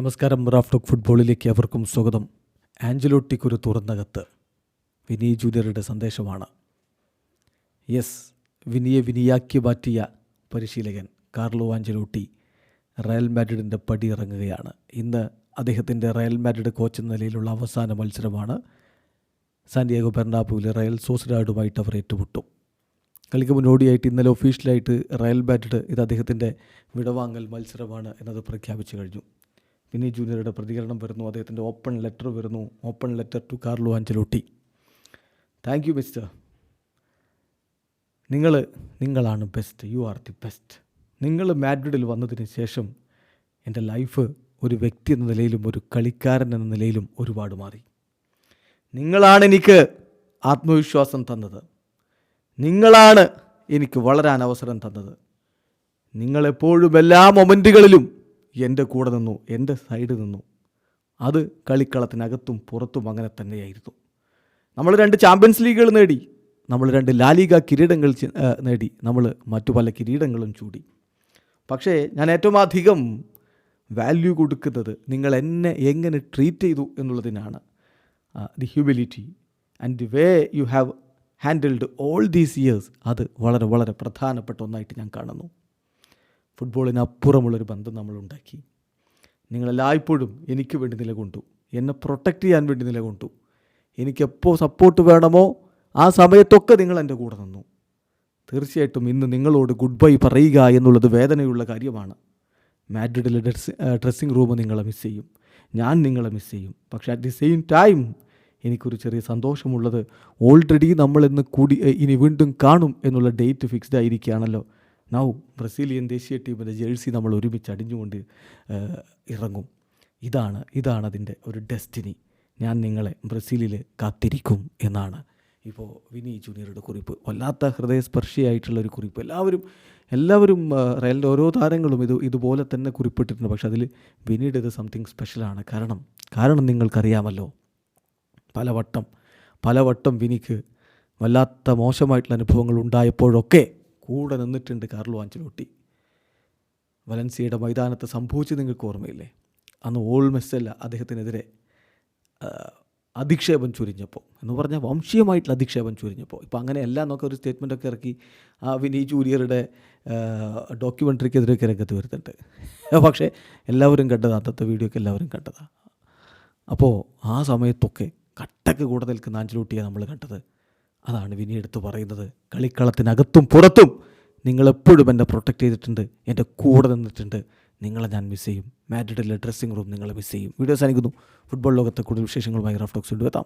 നമസ്കാരം റാഫ്റ്റോക്ക് ഫുട്ബോളിലേക്ക് അവർക്കും സ്വാഗതം. ആഞ്ചലോട്ടിക്കൊരു തുറന്ന കത്ത് വിനീ ജൂനിയറുടെ സന്ദേശമാണ്. യെസ് വിനിയെ വിനിയാക്കി മാറ്റിയ പരിശീലകൻ കാർലോ ആഞ്ചലോട്ടി റയൽ മാഡ്രിഡിന്റെ പടി ഇറങ്ങുകയാണ്. ഇന്ന് അദ്ദേഹത്തിന്റെ റയൽ മാഡ്രിഡ് കോച്ച് എന്ന നിലയിലുള്ള അവസാന മത്സരമാണ് സാന്റിയാഗോ ബെർണാപ്പുവിലെ റയൽ സോസിഡാഡുമായിട്ട് അവർ ഏറ്റുമുട്ടും. കളിക്ക് മുന്നോടിയായിട്ട് ഇന്നലെ ഒഫീഷ്യലായിട്ട് റയൽ മാഡ്രിഡ് ഇത് അദ്ദേഹത്തിന്റെ വിടവാങ്ങൽ മത്സരമാണ് എന്നത് പ്രഖ്യാപിച്ചു കഴിഞ്ഞു. വിനി ജൂനിയറുടെ പ്രതികരണം വരുന്നു. അദ്ദേഹത്തിന്റെ ഓപ്പൺ ലെറ്റർ വരുന്നു. Open letter to Carlo Ancelotti thank you mister നിങ്ങൾ നിങ്ങളാണ് best you are the best നിങ്ങൾ മാഡ്രിഡിൽ വന്നതിന് ശേഷം എന്റെ ലൈഫ് ഒരു വ്യക്തി എന്ന നിലയിലും ഒരു കളിക്കാരൻ എന്ന നിലയിലും ഒരുപാട് മാറി. നിങ്ങളാണ് എനിക്ക് ആത്മവിശ്വാസം തന്നത്. നിങ്ങളാണ് എനിക്ക് വളരാൻ അവസരം തന്നത്. നിങ്ങളെപ്പോഴും എല്ലാ മൊമെന്റുകളിലും എന്റെ കൂടെ നിന്നു എന്റെ സൈഡ് നിന്നു. അത് കളിക്കളത്തിനകത്തും പുറത്തും അങ്ങനെ തന്നെയായിരുന്നു. നമ്മൾ രണ്ട് ചാമ്പ്യൻസ് ലീഗുകൾ നേടി. നമ്മൾ രണ്ട് ലാലിക കിരീടങ്ങൾ നേടി. നമ്മൾ മറ്റു പല കിരീടങ്ങളും ചൂടി. പക്ഷേ ഞാൻ ഏറ്റവും അധികം വാല്യൂ കൊടുക്കുന്നത് നിങ്ങൾ എന്നെ എങ്ങനെ ട്രീറ്റ് ചെയ്തു എന്നുള്ളതിനാണ്. The humility and the way you have handled all these years അത് വളരെ വളരെ പ്രധാനപ്പെട്ട ഒന്നായിട്ട് ഞാൻ കാണുന്നു. ഫുട്ബോളിനപ്പുറമുള്ളൊരു ബന്ധം നമ്മൾ ഉണ്ടാക്കി നിങ്ങളെല്ലായ്പ്പോഴും എനിക്ക് വേണ്ടി നിലകൊണ്ടു. എന്നെ പ്രൊട്ടക്റ്റ് ചെയ്യാൻ വേണ്ടി നിലകൊണ്ടു. എനിക്കെപ്പോൾ സപ്പോർട്ട് വേണമോ? ആ സമയത്തൊക്കെ നിങ്ങൾ എന്റെ കൂടെ നിന്നു. തീർച്ചയായിട്ടും ഇന്ന് നിങ്ങളോട് ഗുഡ് ബൈ പറയുക എന്നുള്ളത് വേദനയുള്ള കാര്യമാണ്. മാഡ്രിഡിലെ ഡ്രസ് ഡ്രസ്സിങ് റൂം നിങ്ങളെ മിസ് ചെയ്യും. ഞാൻ നിങ്ങളെ മിസ് ചെയ്യും. പക്ഷേ അറ്റ് ദി സെയിം ടൈം എനിക്കൊരു ചെറിയ സന്തോഷമുള്ളത് ഓൾറെഡി നമ്മളിന്ന് കൂടി ഇനി വീണ്ടും കാണും എന്നുള്ള ഡേറ്റ് ഫിക്സ്ഡ് ആയിരിക്കുകയാണല്ലോ. നൗ ബ്രസീലിയൻ ദേശീയ ടീമിന്റെ ജേഴ്സി നമ്മൾ ഒരുമിച്ച് അടിഞ്ഞുകൊണ്ട് ഇറങ്ങും. ഇതാണ് ഇതാണ് അതിന്റെ ഒരു ഡെസ്റ്റിനി ഞാൻ നിങ്ങളെ ബ്രസീലിൽ കാത്തിരിക്കും എന്നാണ്. ഇപ്പോൾ വിനി ജൂനിയറുടെ കുറിപ്പ്. വല്ലാത്ത ഹൃദയസ്പർശിയായിട്ടുള്ള ഒരു കുറിപ്പ്. എല്ലാവരും എല്ലാവരും റയലിന്റെ ഓരോ താരങ്ങളും ഇത് ഇതുപോലെ തന്നെ കുറിപ്പിട്ടിട്ടുണ്ട്. പക്ഷെ അതിൽ വിനിയുടെ ഇത് സംതിങ് സ്പെഷ്യലാണ് കാരണം കാരണം നിങ്ങൾക്കറിയാമല്ലോ പലവട്ടം പലവട്ടം വിനിക്ക് വല്ലാത്ത മോശമായിട്ടുള്ള അനുഭവങ്ങൾ ഉണ്ടായപ്പോഴൊക്കെ കൂടെ നിന്നിട്ടുണ്ട് കാർലോ ആഞ്ചലോട്ടി വലൻസിയുടെ മൈതാനത്ത് സംഭവിച്ചത് നിങ്ങൾക്ക് ഓർമ്മയില്ലേ? അന്ന് ഓൾ മെസ്സല്ല അദ്ദേഹത്തിനെതിരെ അധിക്ഷേപം ചൊരിഞ്ഞപ്പോൾ. എന്ന് പറഞ്ഞാൽ വംശീയമായിട്ടുള്ള അധിക്ഷേപം ചൊരിഞ്ഞപ്പോൾ. ഇപ്പോൾ അങ്ങനെയല്ല എന്നൊക്കെ ഒരു സ്റ്റേറ്റ്മെന്റൊക്കെ ഇറക്കി ആ വിനി ജൂനിയറുടെ ഡോക്യുമെന്ററിക്കെതിരെയൊക്കെ രംഗത്ത് വരുന്നുണ്ട്. പക്ഷേ എല്ലാവരും കണ്ടതാണ് അന്നത്തെ വീഡിയോ ഒക്കെ എല്ലാവരും കണ്ടതാണ്. അപ്പോൾ ആ സമയത്തൊക്കെ കട്ടക്ക് കൂടെ നിൽക്കുന്ന ആഞ്ചലൂട്ടിയെ നമ്മൾ കണ്ടത് അതാണ് വിനി എടുത്ത് പറയുന്നത്. കളിക്കളത്തിനകത്തും പുറത്തും നിങ്ങളെപ്പോഴും എന്നെ പ്രൊട്ടക്റ്റ് ചെയ്തിട്ടുണ്ട്. എന്റെ കൂടെ നിന്നിട്ടുണ്ട്. നിങ്ങളെ ഞാൻ മിസ് ചെയ്യും. മാഡ്രിഡിലെ ഡ്രസ്സിംഗ് റൂം നിങ്ങളെ മിസ് ചെയ്യും. വീഡിയോസ് സാധിക്കുന്നു ഫുട്ബോൾ ലോകത്തെ കൂടുതൽ വിശേഷങ്ങളുമായി റഫ് ടോക്സ് എത്താം.